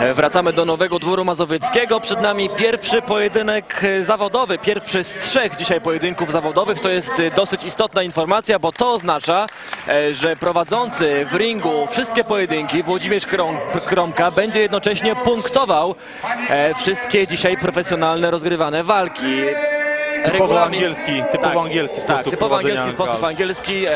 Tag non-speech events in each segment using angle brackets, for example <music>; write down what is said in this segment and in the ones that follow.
E, Wracamy do Nowego Dworu Mazowieckiego. Przed nami pierwszy pojedynek e, zawodowy, pierwszy z trzech dzisiaj pojedynków zawodowych. To jest e, dosyć istotna informacja, bo to oznacza, że prowadzący w ringu wszystkie pojedynki, Włodzimierz Krom, Kromka, będzie jednocześnie punktował wszystkie dzisiaj profesjonalne rozgrywane walki. Typowo angielski, typowo angielski tak, sposób typowo prowadzenia angielski sposób angielski. E,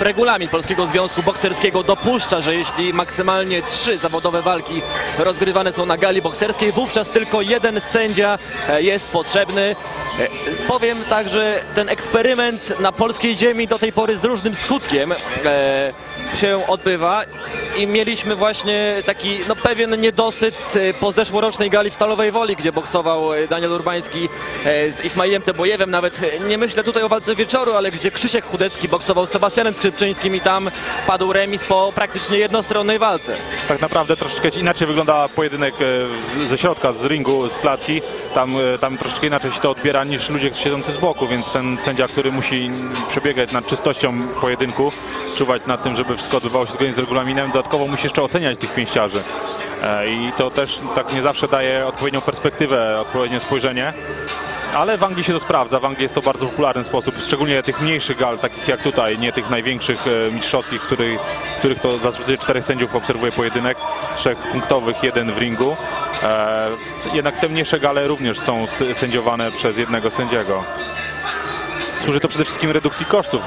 regulamin Polskiego Związku Bokserskiego dopuszcza, że jeśli maksymalnie trzy zawodowe walki rozgrywane są na gali bokserskiej, wówczas tylko jeden sędzia e, jest potrzebny. E, Powiem tak, że ten eksperyment na polskiej ziemi do tej pory z różnym skutkiem e, się odbywa i mieliśmy właśnie taki no, pewien niedosyt e, po zeszłorocznej gali w Stalowej Woli, gdzie boksował e, Daniel Urbański e, z Ismailem Tebojewem. Nawet nie myślę tutaj o walce wieczoru, ale gdzie Krzysiek Chudecki boksował z Sebastianem Skrzypczyńskim i tam padł remis po praktycznie jednostronnej walce. Tak naprawdę troszeczkę inaczej wygląda pojedynek ze środka, z ringu, z klatki. Tam, tam troszeczkę inaczej się to odbiera niż ludzie siedzący z boku, więc ten sędzia, który musi przebiegać nad czystością pojedynku, czuwać nad tym, żeby wszystko odbywało się zgodnie z regulaminem, dodatkowo musi jeszcze oceniać tych pięściarzy. E, I to też tak nie zawsze daje odpowiednią perspektywę, odpowiednie spojrzenie. Ale w Anglii się to sprawdza, w Anglii jest to bardzo popularny sposób, szczególnie tych mniejszych gal, takich jak tutaj, nie tych największych e, mistrzowskich, których, których to zazwyczaj czterech sędziów obserwuje pojedynek, trzech punktowych, jeden w ringu. E, jednak te mniejsze gale również są sędziowane przez jednego sędziego. Służy to przede wszystkim redukcji kosztów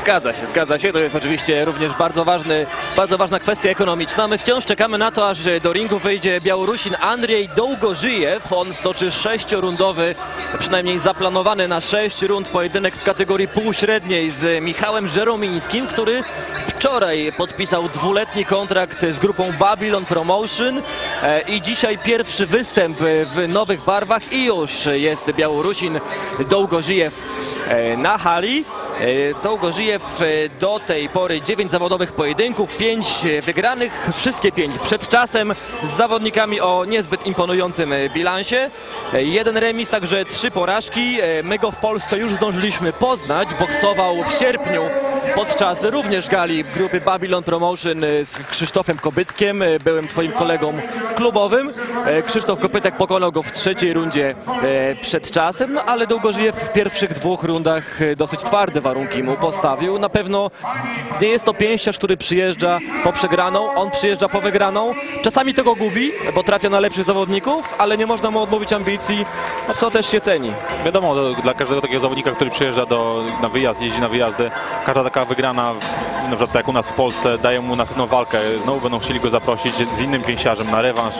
Zgadza się, zgadza się. To jest oczywiście również bardzo, ważny, bardzo ważna kwestia ekonomiczna. My wciąż czekamy na to, aż do ringu wyjdzie Białorusin Andrzej Dołgożyjew. On stoczy sześciorundowy, przynajmniej zaplanowany na sześć rund pojedynek w kategorii półśredniej z Michałem Żeromińskim, który wczoraj podpisał dwuletni kontrakt z grupą Babylon Promotion e, i dzisiaj pierwszy występ w nowych barwach i już jest Białorusin Dołgożyjew e, na hali. E, Dołgożyjew e, do tej pory 9 zawodowych pojedynków, 5 wygranych, wszystkie 5 przed czasem z zawodnikami o niezbyt imponującym e, bilansie. E, Jeden remis, także trzy porażki. E, My go w Polsce już zdążyliśmy poznać. Boksował w sierpniu podczas również gali grupy Babylon Promotion e, z Krzysztofem Kopytkiem, e, byłym twoim kolegą klubowym. E, Krzysztof Kopytek pokonał go w trzeciej rundzie przed czasem, no ale Dołgożyjew w pierwszych dwóch rundach dosyć twarde warunki mu postawił. Na pewno nie jest to pięściarz, który przyjeżdża po przegraną, on przyjeżdża po wygraną. Czasami tego gubi, bo trafia na lepszych zawodników, ale nie można mu odmówić ambicji, no co też się ceni. Wiadomo, do, dla każdego takiego zawodnika, który przyjeżdża do, na wyjazd, jeździ na wyjazdy, każda taka wygrana, w- na przykład tak jak u nas w Polsce, daje mu następną walkę. Znowu będą chcieli go zaprosić z innym pięściarzem na rewanż.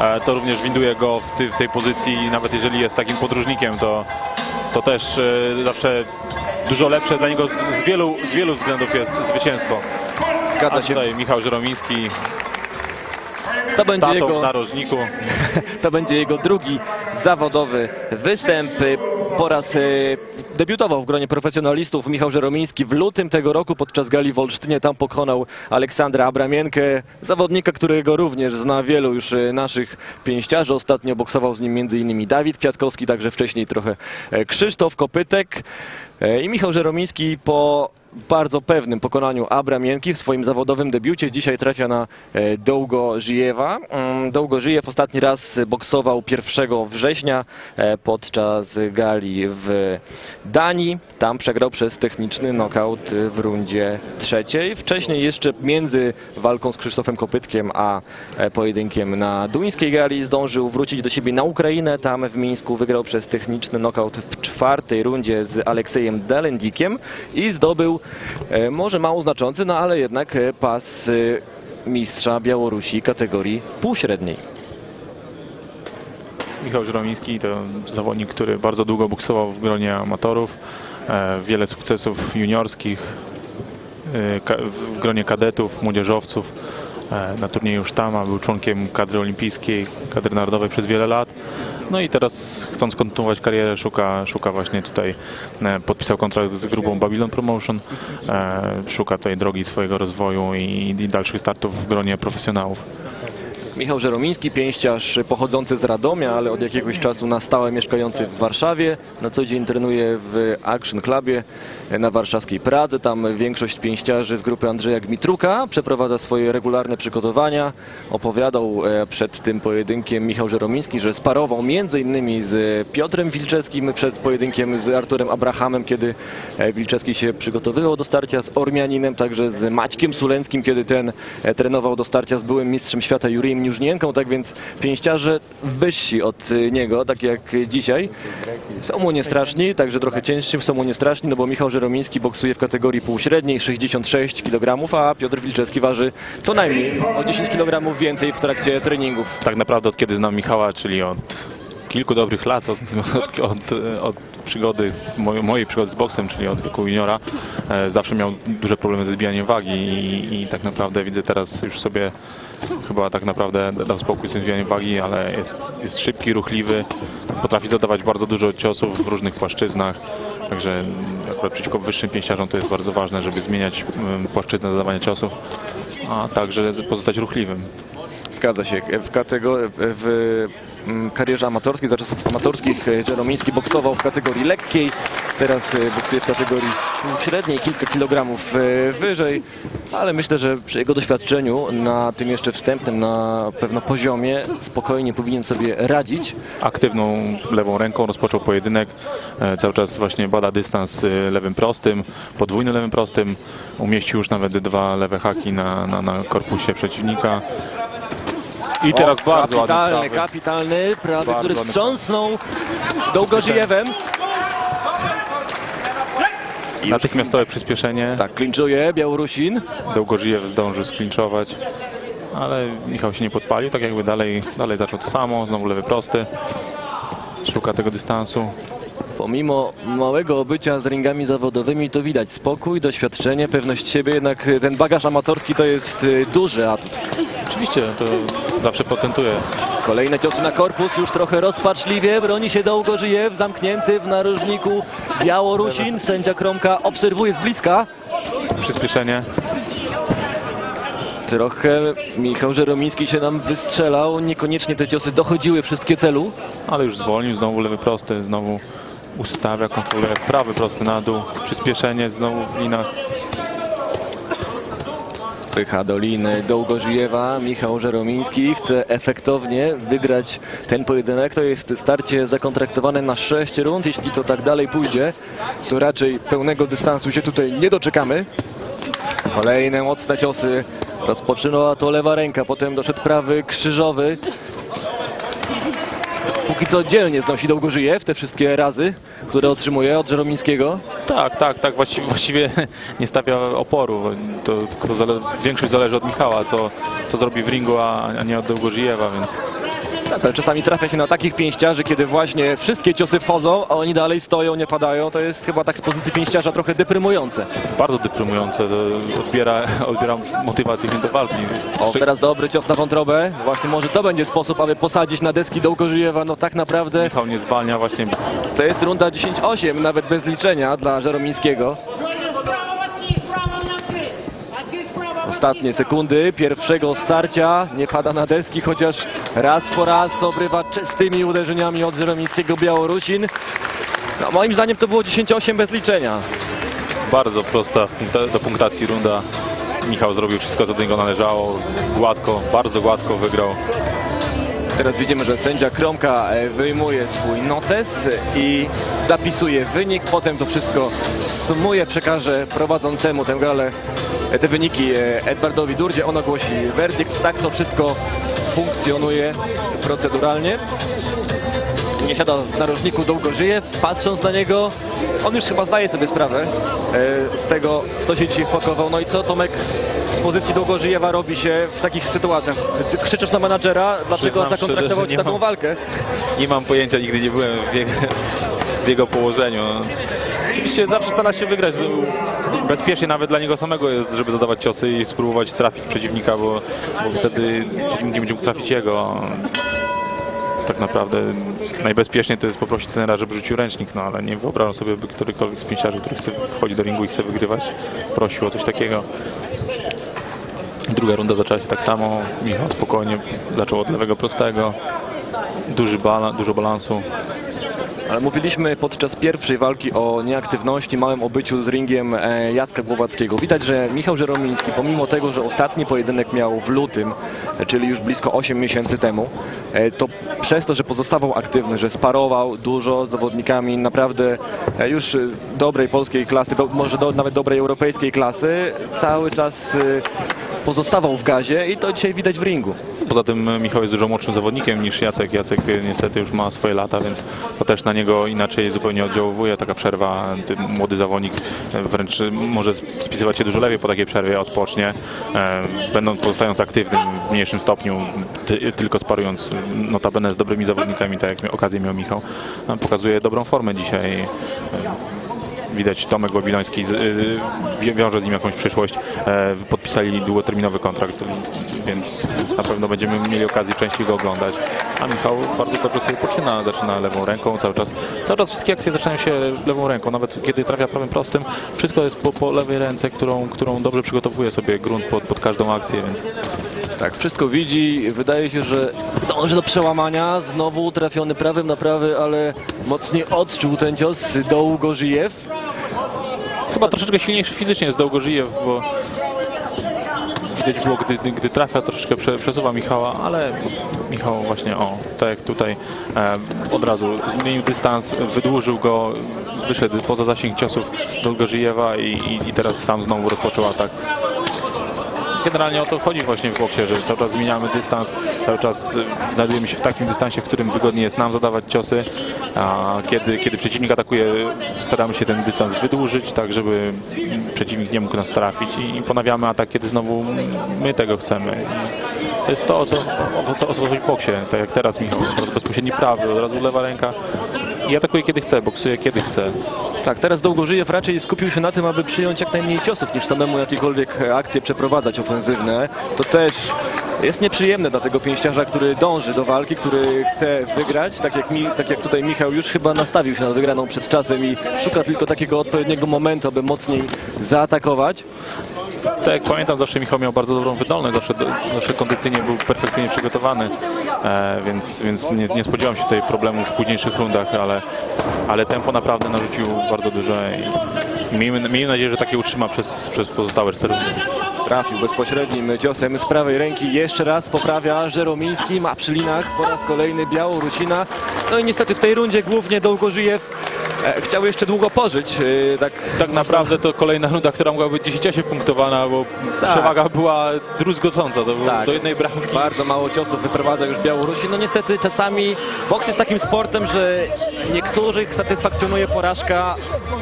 E, to również winduje go w, ty, w tej pozycji, nawet jeżeli jest takim podróżnikiem, to, to też e, zawsze dużo lepsze dla niego z, wielu, z wielu względów jest zwycięstwo. Zgadza się. tutaj Michał Żeromiński, To będzie jego... <laughs> To będzie jego drugi zawodowy występ. Po raz e, debiutował w gronie profesjonalistów Michał Żeromiński w lutym tego roku podczas gali w Olsztynie. Tam pokonał Aleksandra Abramienkę, zawodnika, którego również zna wielu już e, naszych pięściarzy. Ostatnio boksował z nim m.in. Dawid Kwiatkowski, także wcześniej trochę e, Krzysztof Kopytek. E, I Michał Żeromiński po bardzo pewnym pokonaniu Abramienki w swoim zawodowym debiucie dzisiaj trafia na e, Dołgo Żyjewa. Mm, Dołgo Żyjew ostatni raz boksował 1 września podczas gali w Danii. Tam przegrał przez techniczny knockout w rundzie trzeciej. Wcześniej jeszcze między walką z Krzysztofem Kopytkiem a e, pojedynkiem na duńskiej gali zdążył wrócić do siebie na Ukrainę. Tam w Mińsku wygrał przez techniczny knockout w czwartej rundzie z Aleksejem Delendikiem i zdobył e, może mało znaczący, no ale jednak e, pas mistrza Białorusi kategorii półśredniej. Michał Żeromiński to zawodnik, który bardzo długo boksował w gronie amatorów. E, wiele sukcesów juniorskich e, w gronie kadetów, młodzieżowców. E, na turnieju Sztama był członkiem kadry olimpijskiej, kadry narodowej przez wiele lat. No i teraz chcąc kontynuować karierę szuka, szuka właśnie tutaj, podpisał kontrakt z grupą Babylon Promotion, szuka tutaj drogi swojego rozwoju i, i dalszych startów w gronie profesjonałów. Michał Żeromiński, pięściarz pochodzący z Radomia, ale od jakiegoś czasu na stałe mieszkający w Warszawie. Na co dzień trenuje w Action Clubie na warszawskiej Pradze. Tam większość pięściarzy z grupy Andrzeja Gmitruka przeprowadza swoje regularne przygotowania. Opowiadał e, przed tym pojedynkiem Michał Żeromiński, że sparował innymi z Piotrem Wilczewskim przed pojedynkiem z Arturem Abrahamem, kiedy e, Wilczewski się przygotowywał do starcia z Ormianinem, także z Maćkiem Sulenckim, kiedy ten e, trenował do starcia z byłym mistrzem świata Jurijem Niużnienką, tak więc pięściarze wyżsi od e, niego, tak jak dzisiaj. Są mu niestraszni, także trochę ciężsi, są mu niestraszni, no bo Michał Żeromiński boksuje w kategorii półśredniej, 66 kg, a Piotr Wilczewski waży co najmniej o 10 kg więcej w trakcie treningów. Tak naprawdę od kiedy znam Michała, czyli od kilku dobrych lat, od, od, od, od przygody, z mojej, mojej przygody z boksem, czyli od wieku juniora, e, zawsze miał duże problemy ze zbijaniem wagi i, i tak naprawdę widzę teraz już sobie chyba tak naprawdę dał spokój z tym wagi, ale jest, jest szybki, ruchliwy, potrafi zadawać bardzo dużo ciosów w różnych płaszczyznach. Także akurat przeciwko wyższym pięściarzom to jest bardzo ważne, żeby zmieniać mm, płaszczyznę zadawania ciosów, a także pozostać ruchliwym. Zgadza się. W, w mm, karierze amatorskiej, za czasów amatorskich Żeromiński boksował w kategorii lekkiej, teraz e, boksuje w kategorii średniej, kilka kilogramów e, wyżej, ale myślę, że przy jego doświadczeniu na tym jeszcze wstępnym, na pewno poziomie, spokojnie powinien sobie radzić. aktywną lewą ręką rozpoczął pojedynek. E, Cały czas właśnie bada dystans lewym prostym, podwójnym lewym prostym. Umieścił już nawet dwa lewe haki na, na, na korpusie przeciwnika. I teraz O, bardzo ładny kapitalny, kapitalny prawy, Bardzo który wstrząsnął Dołgorzijewem. Natychmiastowe przyspieszenie. Tak, klinczuje Białorusin. Dołgorzijew zdążył sklinczować. Ale Michał się nie podpalił, tak jakby dalej, dalej zaczął to samo, znowu lewy prosty. Szuka tego dystansu. Pomimo małego obycia z ringami zawodowymi, to widać spokój, doświadczenie, pewność siebie, jednak ten bagaż amatorski to jest y, duży atut. Oczywiście to zawsze procentuje. Kolejne ciosy na korpus, już trochę rozpaczliwie, broni się Dołgorzyjew, zamknięty w narożniku Białorusin. Sędzia Kromka obserwuje z bliska. Przyspieszenie. Trochę Michał Żeromiński się nam wystrzelał, niekoniecznie te ciosy dochodziły wszystkie celu. ale już zwolnił, znowu lewy prosty, znowu ustawia, kontroluje prawy prosty na dół, przyspieszenie znowu w linach. Pycha Doliny Dołgorzyjewa, Michał Żeromiński chce efektownie wygrać ten pojedynek. To jest starcie zakontraktowane na 6 rund. Jeśli to tak dalej pójdzie, to raczej pełnego dystansu się tutaj nie doczekamy. Kolejne mocne ciosy. Rozpoczynała to lewa ręka, potem doszedł prawy krzyżowy. Póki co dzielnie znosi Dołgorzyjew te wszystkie razy, które otrzymuje od Żeromińskiego. Tak, tak, tak, właściwie, właściwie <laughs> nie stawia oporu. To, tylko zale, większość zależy od Michała, co, co zrobi w ringu, a, a nie od Dołgorzijewa, więc Tak, ale czasami trafia się na takich pięściarzy, kiedy właśnie wszystkie ciosy wchodzą, a oni dalej stoją, nie padają. To jest chyba tak z pozycji pięściarza trochę deprymujące. bardzo deprymujące. To odbiera, <laughs> odbiera motywację do walki. O, teraz dobry cios na wątrobę. Właśnie może to będzie sposób, aby posadzić na deski Dołgorzyjewa. No tak naprawdę Michał nie zwalnia właśnie. to jest runda 10-8, nawet bez liczenia dla Żeromińskiego. Ostatnie sekundy pierwszego starcia. Nie pada na deski, chociaż raz po raz obrywa czystymi uderzeniami od Żeromińskiego Białorusin. No, moim zdaniem to było 10-8 bez liczenia. Bardzo prosta do punktacji runda. Michał zrobił wszystko, co do niego należało. Gładko, bardzo gładko wygrał. Teraz widzimy, że sędzia Kromka e, wyjmuje swój notes i zapisuje wynik. Potem to wszystko sumuje, przekaże prowadzącemu tę galę e, te wyniki e, Edwardowi Durdzie. On ogłosi werdykt. Tak to wszystko funkcjonuje proceduralnie. Nie siada w narożniku, długo żyje. Patrząc na niego, on już chyba zdaje sobie sprawę e, z tego, kto się dzisiaj wpakował. No i co Tomek z pozycji Długożyjewa robi się w takich sytuacjach? Ty Krzyczysz na menadżera, dlaczego Przyznam zakontraktował szczerze, ci taką mam. walkę? Nie mam pojęcia, nigdy nie byłem w jego, w jego położeniu. Oczywiście zawsze stara się wygrać. Bezpiecznie nawet dla niego samego jest, żeby zadawać ciosy i spróbować trafić przeciwnika, bo, bo wtedy przeciwnik nie będzie mógł trafić jego. Tak naprawdę najbezpieczniej to jest poprosić trenera, żeby rzucił ręcznik, no ale nie wyobrażam sobie, by którykolwiek z pięciarzy, który chce wchodzić do ringu i chce wygrywać, prosił o coś takiego. Druga runda zaczęła się tak samo. Michał spokojnie zaczął od lewego prostego. Duży bala, dużo balansu. Ale mówiliśmy podczas pierwszej walki o nieaktywności, małym obyciu z ringiem e, Jacka Głowackiego. Widać, że Michał Żeromiński, pomimo tego, że ostatni pojedynek miał w lutym, czyli już blisko 8 miesięcy temu, e, to przez to, że pozostawał aktywny, że sparował dużo z zawodnikami naprawdę e, już dobrej polskiej klasy, do, może do, nawet dobrej europejskiej klasy, cały czas pozostawał w gazie i to dzisiaj widać w ringu. Poza tym Michał jest dużo młodszym zawodnikiem niż Jacek. Jacek e, niestety już ma swoje lata, więc to też na niego inaczej zupełnie oddziałuje taka przerwa. Młody zawodnik e, wręcz e, może spisywać się dużo lepiej po takiej przerwie, odpocznie, będąc pozostając aktywnym w mniejszym stopniu, ty, tylko sparując notabene z dobrymi zawodnikami, tak jak okazję miał Michał. Pokazuje dobrą formę dzisiaj. Widać Tomek Łabiloński z- y, wi- wiąże z nim jakąś przyszłość. E, Podpisali długoterminowy kontrakt, więc na pewno będziemy mieli okazję częściej go oglądać. A Michał bardzo dobrze sobie poczyna, zaczyna lewą ręką cały czas. Cały czas wszystkie akcje zaczynają się lewą ręką, nawet kiedy trafia prawym prostym. Wszystko jest po, po lewej ręce, którą, którą dobrze przygotowuje sobie grunt pod, pod każdą akcję, więc Tak, wszystko widzi, wydaje się, że dąży do przełamania, znowu trafiony prawym na prawy, ale mocniej odczuł ten cios Dołgożyjew. Chyba troszeczkę silniejszy fizycznie jest Dołgożyjew, bo widać było, gdy, gdy trafia, troszeczkę prze, przesuwa Michała, ale Michał właśnie, o, tak jak tutaj, e, od razu zmienił dystans, wydłużył go, wyszedł poza zasięg ciosów Dołgożyjewa i, i, i teraz sam znowu rozpoczął atak. Generalnie o to chodzi właśnie w boksie, że cały czas zmieniamy dystans, cały czas y, znajdujemy się w takim dystansie, w którym wygodnie jest nam zadawać ciosy, a kiedy, kiedy przeciwnik atakuje, staramy się ten dystans wydłużyć, tak żeby przeciwnik nie mógł nas trafić i, ponawiamy atak, kiedy znowu my tego chcemy. To jest to, o co, o, co, o co chodzi w boksie, tak jak teraz Michał, bezpośredni prawy, od razu lewa ręka i atakuje kiedy chce, boksuje kiedy chce. Tak, teraz Dołgożyjew raczej skupił się na tym, aby przyjąć jak najmniej ciosów, niż samemu jakiekolwiek akcje przeprowadzać ofensywne. To też jest nieprzyjemne dla tego pięściarza, który dąży do walki, który chce wygrać, tak jak, mi, tak jak tutaj Michał już chyba nastawił się na wygraną przed czasem i szuka tylko takiego odpowiedniego momentu, aby mocniej zaatakować. Tak jak pamiętam, zawsze Michał miał bardzo dobrą wydolność, zawsze, zawsze kondycyjnie był perfekcyjnie przygotowany, e, więc, więc nie, nie się tutaj problemów w późniejszych rundach, ale, ale tempo naprawdę narzucił bardzo duże i miejmy, miejmy nadzieję, że takie utrzyma przez, przez pozostałe cztery rundy. Trafił bezpośrednim ciosem z prawej ręki. Jeszcze raz poprawia Żeromiński. Ma przy linach po raz kolejny Białorusina. No i niestety w tej rundzie głównie Dołgożyjew chciał jeszcze długo pożyć. E, tak, Tak naprawdę to kolejna runda, która mogła być 10 punktowana, bo Tak. przewaga była druzgocąca, to Tak. do jednej bramki. Bardzo mało ciosów wyprowadza już Białorusi. No niestety czasami boks jest takim sportem, że niektórych satysfakcjonuje porażka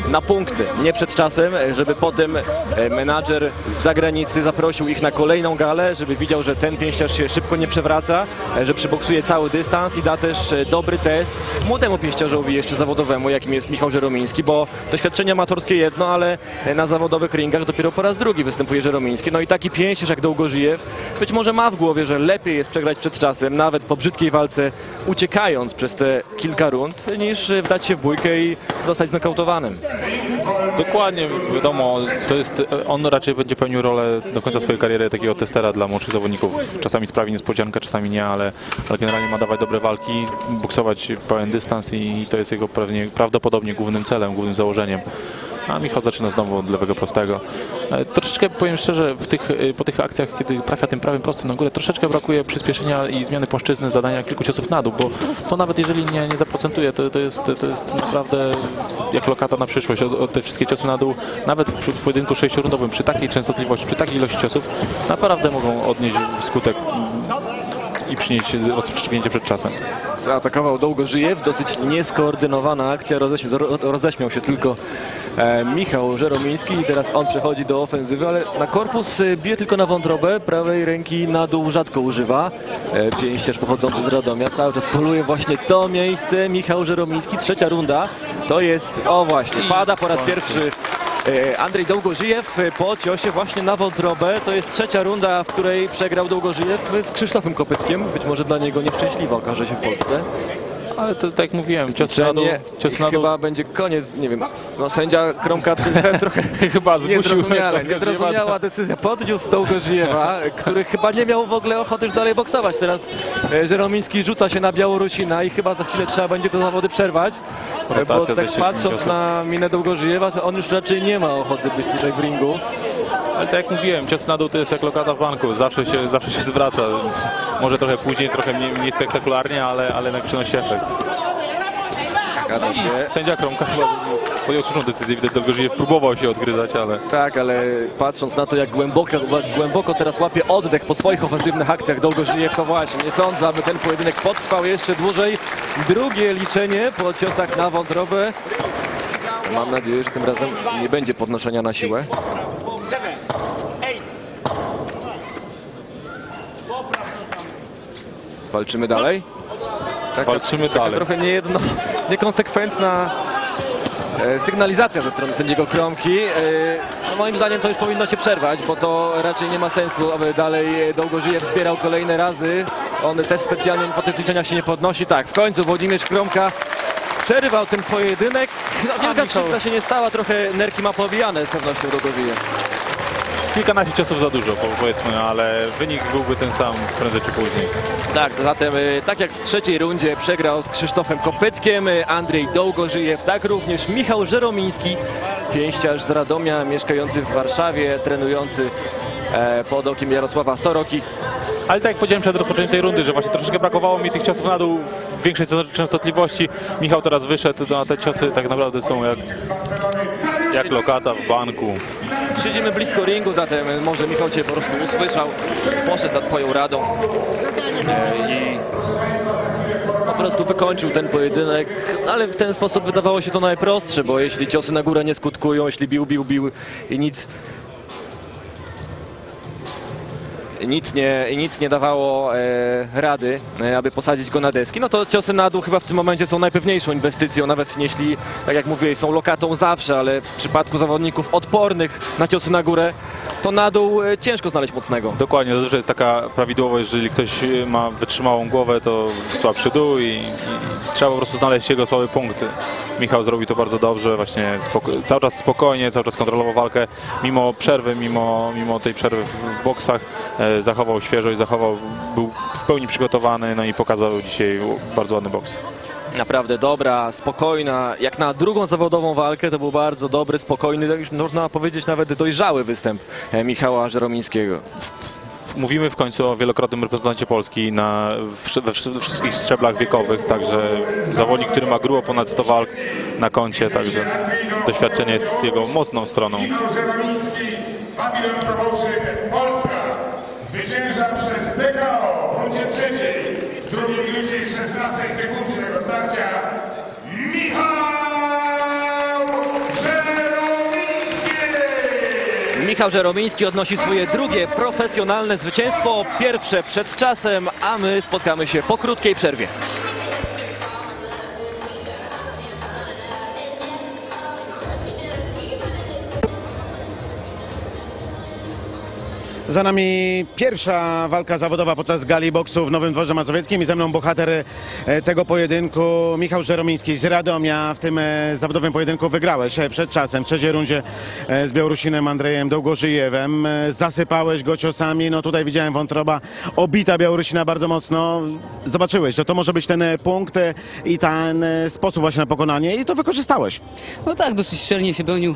na punkty, nie przed czasem, żeby potem e, menadżer z zagranicy zaprosił ich na kolejną galę, żeby widział, że ten pięściarz się szybko nie przewraca, e, że przyboksuje cały dystans i da też e, dobry test młodemu pięściarzowi jeszcze zawodowemu, jakim jest Michał Żeromiński, bo doświadczenie amatorskie jedno, ale na zawodowych ringach dopiero po raz drugi występuje Żeromiński. No i taki pięściarz jak Dołgożyjew być może ma w głowie, że lepiej jest przegrać przed czasem, nawet po brzydkiej walce, uciekając przez te kilka rund, niż wdać się w bójkę i zostać znokautowanym. Dokładnie, wiadomo, to jest, on raczej będzie pełnił rolę do końca swojej kariery takiego testera dla młodszych zawodników. Czasami sprawi niespodziankę, czasami nie, ale, ale generalnie ma dawać dobre walki, boksować pełen dystans i to jest jego pewnie, prawdopodobnie głównym celem, głównym założeniem. A Michał zaczyna znowu od lewego prostego. E, Troszeczkę powiem szczerze, tych, e, po tych akcjach, kiedy trafia tym prawym prostym na górę, troszeczkę brakuje przyspieszenia i zmiany płaszczyzny, zadania kilku ciosów na dół, bo to nawet jeżeli nie, nie zaprocentuje, to, to, jest, to jest naprawdę jak lokata na przyszłość. Od, od te wszystkie ciosy na dół, nawet w, w pojedynku sześciorundowym, przy takiej częstotliwości, przy takiej ilości ciosów, naprawdę mogą odnieść skutek i przynieść rozstrzygnięcie przed czasem. Zaatakował Dołgożyjew, dosyć nieskoordynowana akcja, roześmiał, ro- roześmiał się tylko e, Michał Żeromiński. I teraz on przechodzi do ofensywy, ale na korpus e, bije tylko na wątrobę, prawej ręki na dół rzadko używa. E, pięściarz pochodzący z Radomia. Cały czas poluje właśnie to miejsce, Michał Żeromiński, trzecia runda, to jest, o właśnie, pada po raz pierwszy Andrzej Dołgożyjew e, po ciosie właśnie na wątrobę. To jest trzecia runda, w której przegrał Dołgożyjew z Krzysztofem Kopytkiem. Być może dla niego nieszczęśliwa okaże się w Polsce. Ale to tak jak mówiłem, cios na dół, nie, cios na dół. chyba będzie koniec, nie wiem, no sędzia Kromka <laughs> trochę chyba zmusił niezrozumiale, niezrozumiała decyzja, podniósł Dołgożyjewa, który chyba nie miał w ogóle ochoty już dalej boksować. Teraz e, Żeromiński rzuca się na Białorusina i chyba za chwilę trzeba będzie te zawody przerwać, e, bo Rotacja tak patrząc na minę Dołgożyjewa, to on już raczej nie ma ochoty być tutaj w ringu. Ale tak jak mówiłem, cios na dół to jest jak lokata w banku, zawsze się, zawsze się zwraca. Może trochę później, trochę mniej, mniej spektakularnie, ale, ale jednak przynosi efekt. Zgadza się. Sędzia Kromka chyba podjął słuszną decyzję, widać Dolgożyjew próbował się odgryzać, ale Tak, ale patrząc na to, jak głęboko, głęboko teraz łapie oddech po swoich ofensywnych akcjach Dołgożyjew, to właśnie nie sądzę, aby ten pojedynek potrwał jeszcze dłużej. Drugie liczenie po ciosach na wątrobę. Mam nadzieję, że tym razem nie będzie podnoszenia na siłę. Walczymy dalej. Taka- Walczymy taka dalej. Trochę niejedno, niekonsekwentna e, sygnalizacja ze strony sędziego Kromki. E, no moim zdaniem to już powinno się przerwać, bo to raczej nie ma sensu, aby dalej e, Dołgożyjew zbierał kolejne razy. On też specjalnie po tych liczeniach się nie podnosi. Tak, w końcu Włodzimierz Kromka przerywał ten pojedynek. No, wielka krzywda się nie stała, trochę nerki ma poobijane z pewnością Dołgożyjew. Kilkanaście ciosów za dużo po- powiedzmy, ale wynik byłby ten sam prędzej czy później. Tak, zatem y, tak jak w trzeciej rundzie przegrał z Krzysztofem Kopytkiem y, Andrzej Dołgożyjew, tak również Michał Żeromiński, pięściarz z Radomia, mieszkający w Warszawie, trenujący e, pod okiem Jarosława Soroki. Ale tak jak powiedziałem przed rozpoczęciem tej rundy, że właśnie troszeczkę brakowało mi tych ciosów na dół większej częstotliwości. Michał teraz wyszedł, to a te ciosy tak naprawdę są jak, jak lokata w banku. Siedzimy blisko ringu, zatem może Michał Cię po prostu usłyszał, poszedł za Twoją radą e, i po prostu wykończył ten pojedynek, ale w ten sposób wydawało się to najprostsze, bo jeśli ciosy na górę nie skutkują, jeśli bił, bił, bił i nic nic nie, nic nie dawało e, rady, e, aby posadzić go na deski, no to ciosy na dół chyba w tym momencie są najpewniejszą inwestycją, nawet jeśli, tak jak mówiłeś, są lokatą zawsze, ale w przypadku zawodników odpornych na ciosy na górę, to na dół e, ciężko znaleźć mocnego. Dokładnie, zazwyczaj jest taka prawidłowość, jeżeli ktoś ma wytrzymałą głowę, to słabszy dół i, i trzeba po prostu znaleźć jego słabe punkty. Michał zrobił to bardzo dobrze, właśnie cały czas spokojnie, cały czas kontrolował walkę, mimo przerwy, mimo, mimo tej przerwy w, boksach, e, zachował świeżość, zachował, był w pełni przygotowany, no i pokazał dzisiaj bardzo ładny boks. Naprawdę dobra, spokojna, jak na drugą zawodową walkę to był bardzo dobry, spokojny, już można powiedzieć nawet dojrzały występ e, Michała Żeromińskiego. Mówimy w końcu o wielokrotnym reprezentancie Polski na, we wszy- wszystkich szczeblach wiekowych, także zawodnik, który ma grubo ponad 100 walk na koncie, także doświadczenie jest jego mocną stroną. Polska. Zwycięża przez DKO w rundzie trzeciej, w drugiej minucie i 16 sekundzie tego starcia Michał Michał Żeromiński odnosi swoje drugie profesjonalne zwycięstwo, pierwsze przed czasem, a my spotkamy się po krótkiej przerwie. Za nami pierwsza walka zawodowa podczas gali boksu w Nowym Dworze Mazowieckim i ze mną bohater e, tego pojedynku Michał Żeromiński z Radomia. W tym e, zawodowym pojedynku wygrałeś e, przed czasem w trzeciej rundzie z Białorusinem Andrzejem Dołgożyjewem. Zasypałeś go ciosami, no tutaj widziałem wątroba obita Białorusina bardzo mocno. Zobaczyłeś, że to może być ten punkt i ten sposób właśnie na pokonanie i to wykorzystałeś. No tak, dosyć szczelnie się pełnił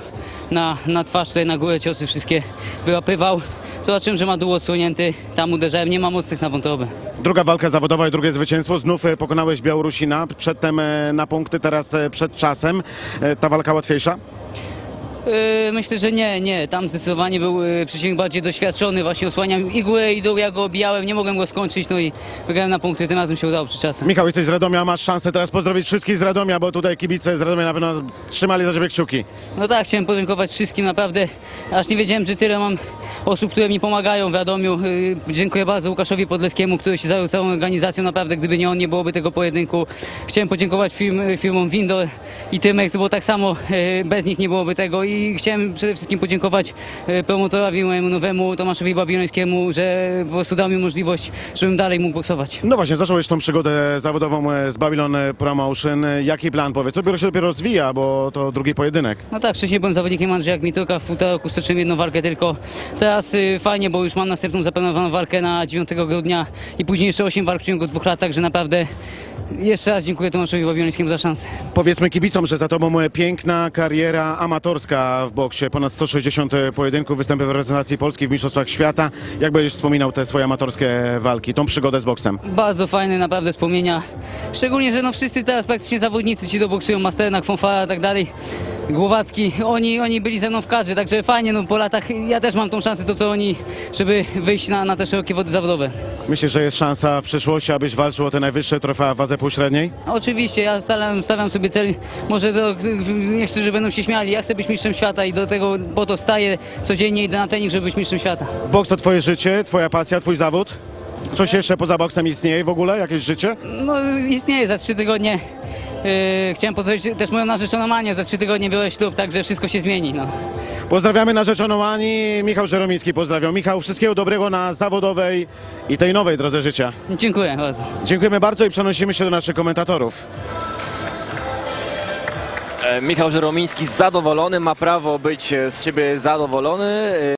na, na twarz, tutaj na górę ciosy wszystkie wyłapywał. Zobaczyłem, że ma dół odsłonięty, tam uderzałem, nie ma mocnych na wątrobę. Druga walka zawodowa i drugie zwycięstwo. Znów e, pokonałeś Białorusina. Przedtem e, na punkty, teraz e, przed czasem. Ta walka łatwiejsza? Myślę, że nie, nie, tam zdecydowanie był przeciwnik bardziej doświadczony, właśnie osłaniam i górę i dół, ja go obijałem, nie mogłem go skończyć, no i wygrałem na punkty, tym razem się udało przed czasem. Michał, jesteś z Radomia, masz szansę teraz pozdrowić wszystkich z Radomia, bo tutaj kibice z Radomia na pewno trzymali za ciebie kciuki. No tak, chciałem podziękować wszystkim, naprawdę, aż nie wiedziałem, że tyle mam osób, które mi pomagają w Radomiu. Y, Dziękuję bardzo Łukaszowi Podleskiemu, który się zajął całą organizacją. Naprawdę, gdyby nie on, nie byłoby tego pojedynku. Chciałem podziękować firm, firmom Windor i Tymex, bo tak samo y, bez nich nie byłoby tego. I chciałem przede wszystkim podziękować y, promotorowi mojemu nowemu, Tomaszowi Babilońskiemu, że po prostu dał mi możliwość, żebym dalej mógł boksować. No właśnie, zacząłeś tą przygodę zawodową e, z Babylon Promotion. E, Jaki plan powiedz? To dopiero się dopiero rozwija, bo to drugi pojedynek. No tak, wcześniej byłem zawodnikiem Andrzeja Gmituka, w półtora roku stoczyłem jedną walkę tylko. Teraz y, fajnie, bo już mam następną zaplanowaną walkę na 9 grudnia i później jeszcze 8 walk w ciągu dwóch lat, także naprawdę jeszcze raz dziękuję Tomaszowi Babilońskiemu za szansę. Powiedzmy kibicom, że za tobą e, piękna kariera amatorska w boksie. Ponad 160 pojedynków, występy w reprezentacji Polski w Mistrzostwach Świata. Jak będziesz wspominał te swoje amatorskie walki, tą przygodę z boksem? Bardzo fajne naprawdę wspomnienia. Szczególnie, że no wszyscy teraz praktycznie zawodnicy ci doboksują, Masternak, Fonfara i tak dalej. Głowacki, oni, oni byli ze mną w kadrze, także fajnie, no po latach ja też mam tą szansę, to co oni, żeby wyjść na, na te szerokie wody zawodowe. Myślisz, że jest szansa w przyszłości, abyś walczył o te najwyższe trofea w wadze półśredniej? Oczywiście, ja stawiam, stawiam sobie cel, może do, niektórzy będą się śmiali, ja chcę być mistrzem świata i do tego po to staję codziennie, idę na trening, żeby być mistrzem świata. Boks to twoje życie, twoja pasja, twój zawód? Coś jeszcze poza boksem istnieje w ogóle? Jakieś życie? No istnieje, za trzy tygodnie yy, chciałem pozdrowić też moją narzeczoną Anię, za trzy tygodnie byłeś ślub, także wszystko się zmieni, no. Pozdrawiamy narzeczoną Ani, Michał Żeromiński pozdrawiam. Michał, wszystkiego dobrego na zawodowej i tej nowej drodze życia. Dziękuję bardzo. Dziękujemy bardzo i przenosimy się do naszych komentatorów. E, Michał Żeromiński zadowolony, ma prawo być e, z siebie zadowolony. E,